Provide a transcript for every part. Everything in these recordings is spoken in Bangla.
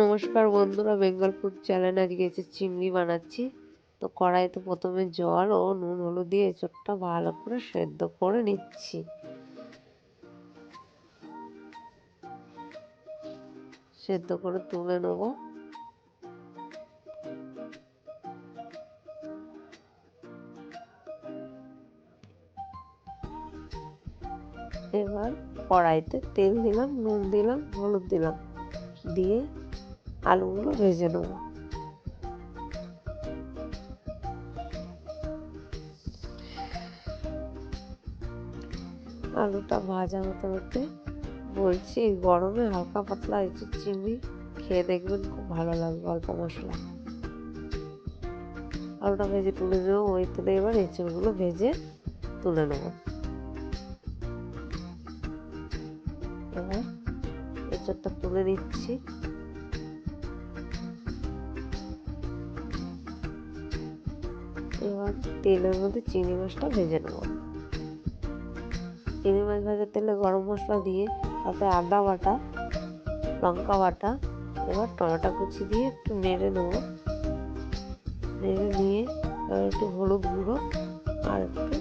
নমস্কার বন্ধুরা বেঙ্গল ফুড চ্যানেল আজকে এসে চিংড়ি বানাচ্ছি। তো কড়াইতে প্রথমে জল ও নুন, হলুদ দিয়ে এঁচড়টা ভালো করে সেদ্ধ করে নিচ্ছি। সেদ্ধ করে তুলে নেব। এবার কড়াইতে তেল দিলাম, নুন দিলাম, হলুদ দিলাম। দিয়ে আলুগুলো ভেজে নেব। আলুটা ভাজা হতে হতে বলছি গরমে হালকা পাতলা একটু চিংড়ি খেয়ে দেখবেন খুব ভালো লাগবে অল্প মশলা। আলুটা ভেজে তুলে নেব, ওই তুলে এবার এঁচড়গুলো ভেজে তুলে নেব। এবার এঁচড়টা তুলে দিচ্ছি এবার তেলের মধ্যে চিংড়ি মাছটা ভেজে নেব। চিংড়ি মাছ ভাজার তেলে গরম মশলা দিয়ে তাতে আদা বাটা, লঙ্কা বাটা, এবার টমেটো কুচি দিয়ে একটু নেড়ে নেব। নেড়ে নিয়ে একটু হলুদ গুঁড়ো আর একটু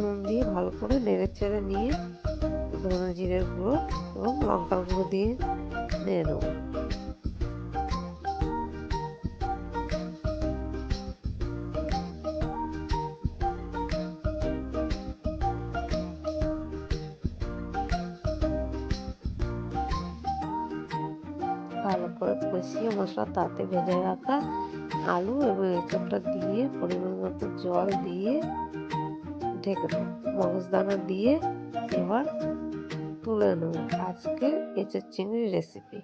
নুন দিয়ে ভালো করে নেড়ে চেড়ে নিয়ে ধনে জিরের গুঁড়ো এবং লঙ্কার গুঁড়ো দিয়ে নেড়ে নেব। ভালো করে কষিয়ে মশলা তাতে ভেজে রাখা আলু এবং এঁচড়টা দিয়ে পরিমাণ মতো জল দিয়ে ঢেকে দেবো। মগজদানা দিয়ে এবার তুলে নেব আজকে এঁচের চিংড়ির রেসিপি